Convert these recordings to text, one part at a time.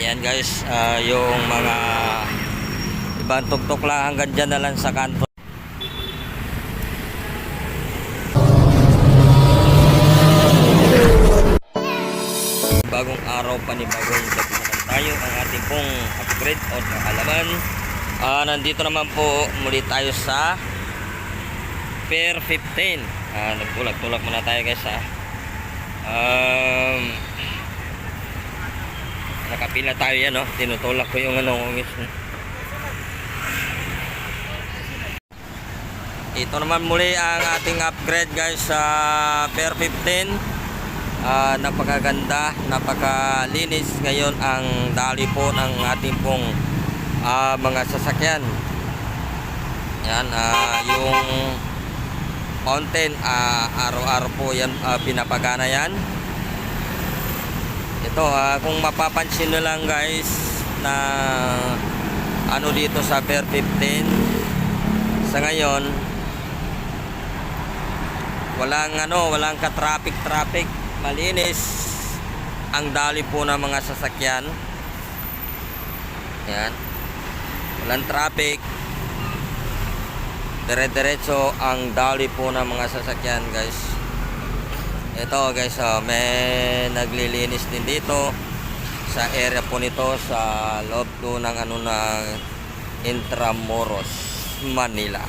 Ayan guys, ah, yung mga ibang tuktok lang hanggang dyan na lang sa kanto. Bagong araw pa ni bagong naman tayo ang ating pong upgrade o nakalaman. Ah, nandito naman po muli tayo sa Fair 15. Ah, nagtulak-tulak muna tayo guys ha. Um, nakapila tayo yan no. Tinutulak ko yung ano ungis. Ito naman muli ang ating upgrade guys sa Fair 15. Ah, napakaganda, napakalinis ngayon ang dali po ng ating pong ah, mga sasakyan. Yan, ah, yung fountain, araw-araw po yan ah, pinapagana yan. Ito, ah, kung mapapansin nyo lang guys na ano dito sa Fair 15 sa ngayon walang ano, walang ka-traffic traffic, malinis ang dali po ng mga sasakyan. Yan. Walang traffic. Dire-diretso ang dali po ng mga sasakyan, guys. Ito, guys, oh, may naglilinis din dito sa area po nito sa loob po ng ano na Intramuros, Manila.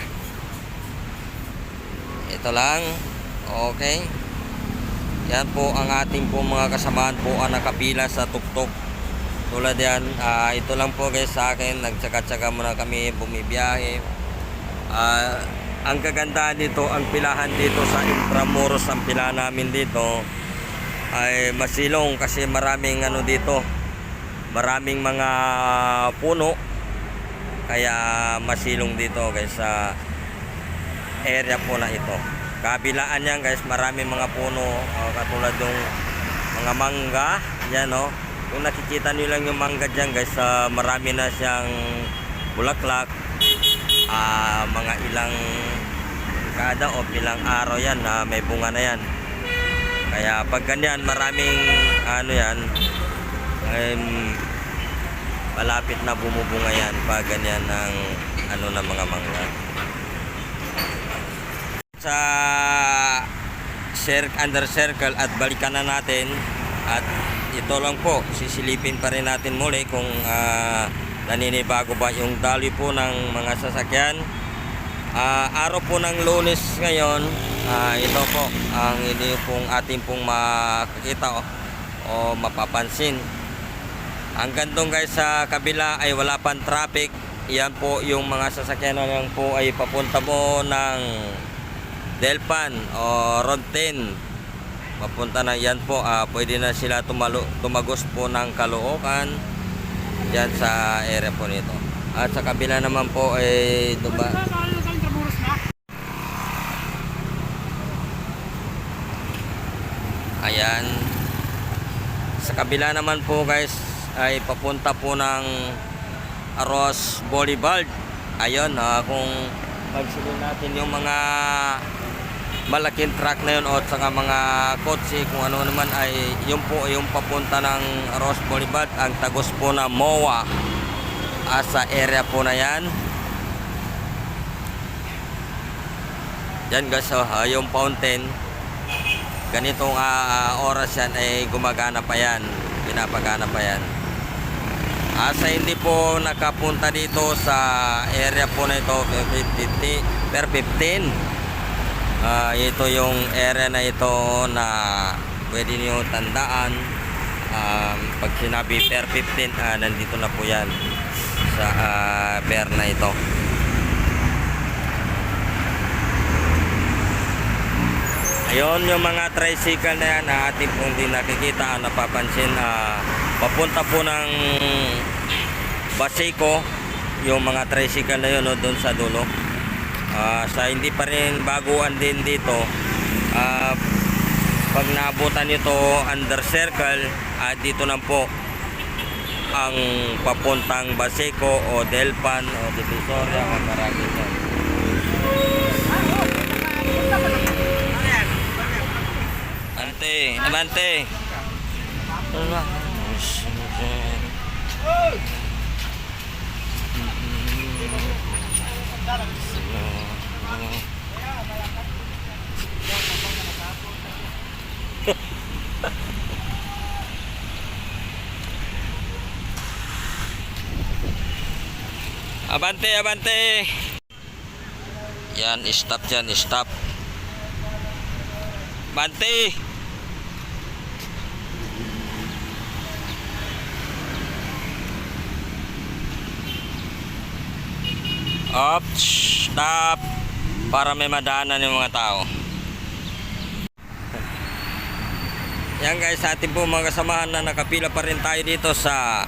Ito lang. Okay. Yan po ang ating po mga kasamaan po ang nakapila sa tuktok. Tulad yan, ah, ito lang po guys sa akin, nagtsaga-tsaga muna kami bumibiyahe. Ah, ang kagandahan dito, ang pilahan dito sa Intramuros, ang pila namin dito ay masilong kasi maraming ano dito, maraming mga puno. Kaya masilong dito guys sa area po na ito. Kabilaan yan guys, marami mga puno uh, katulad ng mga mangga, yan no. Kung nakikita niyo lang yung mangga diyan guys, uh, marami na siyang bulaklak. Ah, mga ilang kada o ilang araw yan na may bunga na yan. Kaya pag ganyan, maraming ano yan, um, malapit na bumubunga yan pag ganyan ng ano na mga mangga sa cir- under circle at balikan na natin at ito lang po sisilipin pa rin natin muli kung ah, naninibago ba yung dali po ng mga sasakyan? Ah, araw po ng lunes ngayon ah, ito po ang ini pong ating pong makikita o, o mapapansin. Ang gandong guys sa kabila ay wala pang traffic. Yan po yung mga sasakyan na lang po ay papunta mo ng Delpan o Road 10 papunta na yan po ah, pwede na sila tumalo, tumagos po ng Caloocan yan sa area po nito. At sa kabila naman po ay duba, ayan. Sa kabila naman po guys ay papunta po ng Aros Boulevard. Ayun ah, kung pagsilin natin yung mga malaking truck na yun o saka mga kotse kung ano naman ay yun po yung papunta ng Ross Boulevard ang tagos po na MOA. Ah, sa area po na yan. Yan guys oh, ah, yung fountain. Ganitong ah, oras yan ay gumagana pa yan. Pinapagana pa yan. Asa hindi po nakapunta dito sa area po na ito per 50 per 15 Ah, ito yung area na ito na pwede niyo tandaan. Um, pag sinabi per 15 ah, nandito na po yan sa ah, per na ito. Ayun yung mga tricycle na yan na ating pong di nakikita napapansin ah, papunta po ng Baseco yung mga tricycle na yun no, doon sa dulo Ah, sa hindi pa rin baguan din dito ah, pag naabutan nito under circle at dito na po ang papuntang Baseco o Delpan o Divisoria o Caraguan Ante, abante. Ano Abante, abante. Yan, stop dyan, stop. Bante. Up, stop. Para may madaanan yung mga tao. Yan guys, sa ating po mga kasamahan na nakapila pa rin tayo dito sa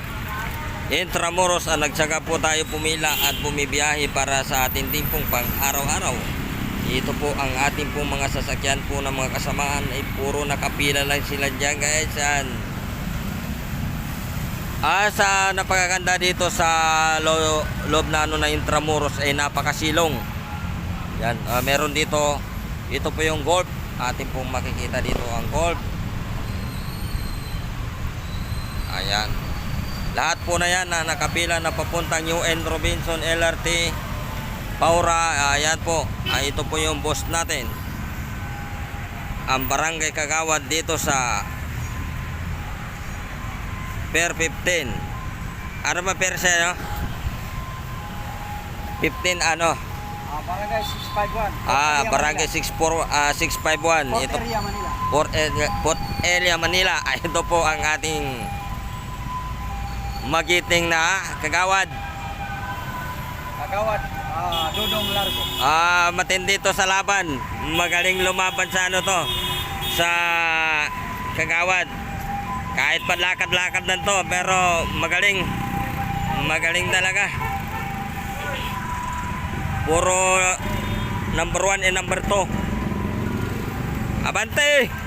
Intramuros at nagtsaga po tayo pumila at bumibiyahe para sa ating timpong pang araw-araw. Ito po ang ating po mga sasakyan po ng mga kasamahan ay puro nakapila lang sila dyan guys. Yan. Ah, sa napakaganda dito sa lo, loob na ano na Intramuros ay napakasilong. Yan, ah, meron dito, ito po yung golf. Ating pong makikita dito ang golf. Ayan. Lahat po na yan na nakapila na papuntang UN Robinson LRT Paura. Ayan po. Ah, ito po yung boss natin. Ang barangay Kagawad dito sa Per 15. Ano ba per siya, no? 15 ano? Ah, barangay 651. Ah, barangay 64 ah, 651. Port Ito area Manila. Port Area, Port Area Manila. Ay, ito po ang ating magiting na kagawad. Kagawad, ah, Dudong Largo. Ah, matindi to sa laban. Magaling lumaban sa ano to. Sa kagawad. Kahit padlakad-lakad na to, pero magaling. Magaling talaga. Puro number one and number two. Abante!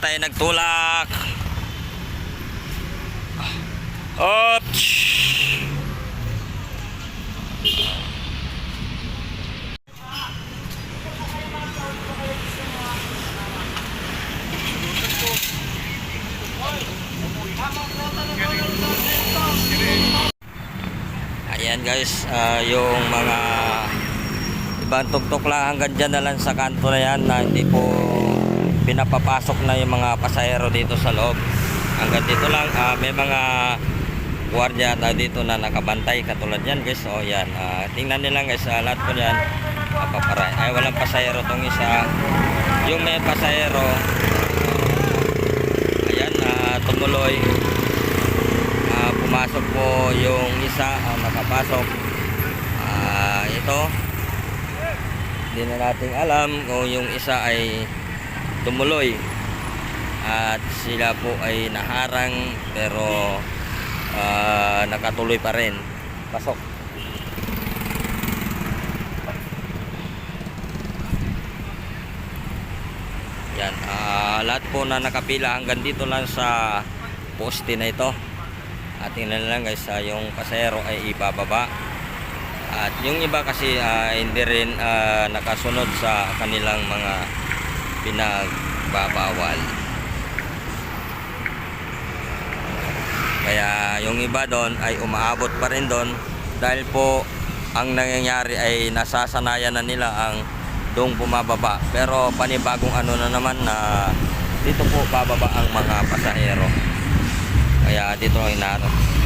Tatay nagtulak. Oops. Ayan guys, ah, yung mga ibang tuktok lang hanggang dyan na lang sa kanto na yan na hindi po pinapapasok na yung mga pasahero dito sa loob. Hanggang dito lang, ah, may mga gwardiya na dito na nakabantay katulad yan guys. O yan, ah, tingnan nila guys, ah, lahat po yan. Napaparay. Ay, walang pasahero tong isa. Yung may pasahero, ayan, ah, tumuloy. Ah, pumasok po yung isa, ah, nakapasok. Ah, ito, hindi na natin alam kung yung isa ay tumuloy. At sila po ay naharang pero ah, nakatuloy pa rin. Pasok. Yan ah, lahat po na nakapila hanggang dito lang sa poste na ito. At tingnan lang guys ah, yung pasero ay ibababa. At yung iba kasi ah, hindi rin ah, nakasunod sa kanilang mga pinagbabawal. Kaya yung iba doon ay umaabot pa rin doon dahil po ang nangyayari ay nasasanayan na nila ang doong bumababa. Pero panibagong ano na naman na dito po bababa ang mga pasahero. Kaya dito ay naroon.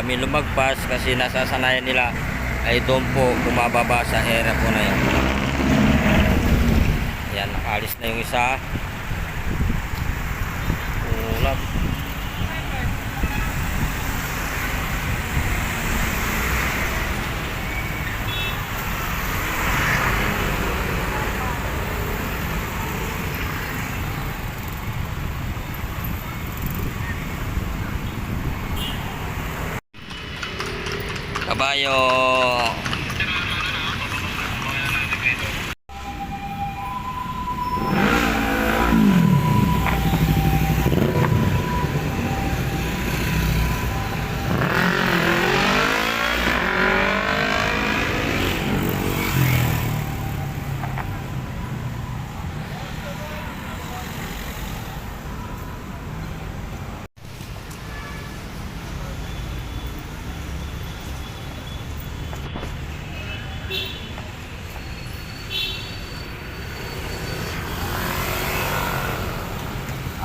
Kami lumagpas kasi nasasanayan nila ay doon po bumababa sa area po na yun. Yan, nakalis na yung isa. Ulap. Kabayo.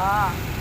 Ah,